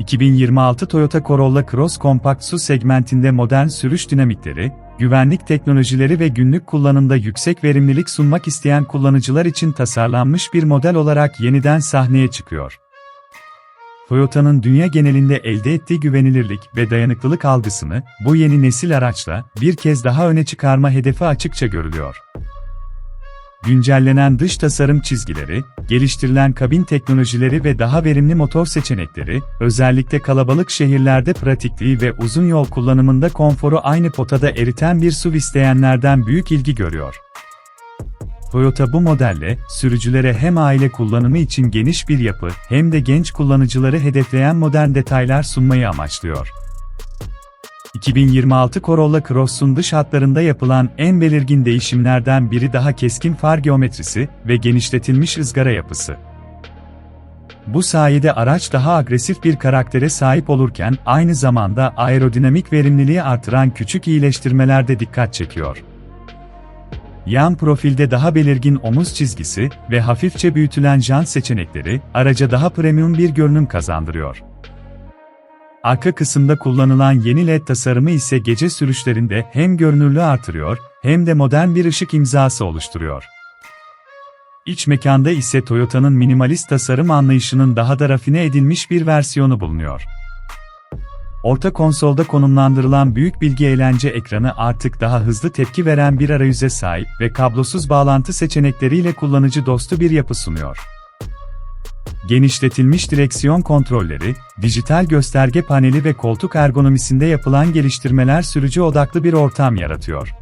2026 Toyota Corolla Cross kompakt SUV segmentinde modern sürüş dinamikleri, güvenlik teknolojileri ve günlük kullanımda yüksek verimlilik sunmak isteyen kullanıcılar için tasarlanmış bir model olarak yeniden sahneye çıkıyor. Toyota'nın dünya genelinde elde ettiği güvenilirlik ve dayanıklılık algısını bu yeni nesil araçla bir kez daha öne çıkarma hedefi açıkça görülüyor. Güncellenen dış tasarım çizgileri, geliştirilen kabin teknolojileri ve daha verimli motor seçenekleri, özellikle kalabalık şehirlerde pratikliği ve uzun yol kullanımında konforu aynı potada eriten bir SUV isteyenlerden büyük ilgi görüyor. Toyota bu modelle, sürücülere hem aile kullanımı için geniş bir yapı, hem de genç kullanıcıları hedefleyen modern detaylar sunmayı amaçlıyor. 2026 Corolla Cross'un dış hatlarında yapılan en belirgin değişimlerden biri daha keskin far geometrisi ve genişletilmiş ızgara yapısı. Bu sayede araç daha agresif bir karaktere sahip olurken aynı zamanda aerodinamik verimliliği artıran küçük iyileştirmeler de dikkat çekiyor. Yan profilde daha belirgin omuz çizgisi ve hafifçe büyütülen jant seçenekleri araca daha premium bir görünüm kazandırıyor. Arka kısımda kullanılan yeni LED tasarımı ise gece sürüşlerinde hem görünürlüğü artırıyor hem de modern bir ışık imzası oluşturuyor. İç mekanda ise Toyota'nın minimalist tasarım anlayışının daha da rafine edilmiş bir versiyonu bulunuyor. Orta konsolda konumlandırılan büyük bilgi eğlence ekranı artık daha hızlı tepki veren bir arayüze sahip ve kablosuz bağlantı seçenekleriyle kullanıcı dostu bir yapı sunuyor. Genişletilmiş direksiyon kontrolleri, dijital gösterge paneli ve koltuk ergonomisinde yapılan geliştirmeler sürücü odaklı bir ortam yaratıyor.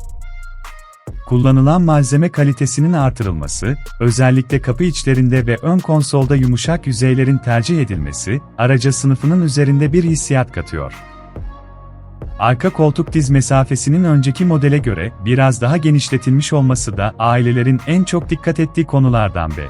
Kullanılan malzeme kalitesinin artırılması, özellikle kapı içlerinde ve ön konsolda yumuşak yüzeylerin tercih edilmesi, araca sınıfının üzerinde bir hissiyat katıyor. Arka koltuk diz mesafesinin önceki modele göre biraz daha genişletilmiş olması da ailelerin en çok dikkat ettiği konulardan biri.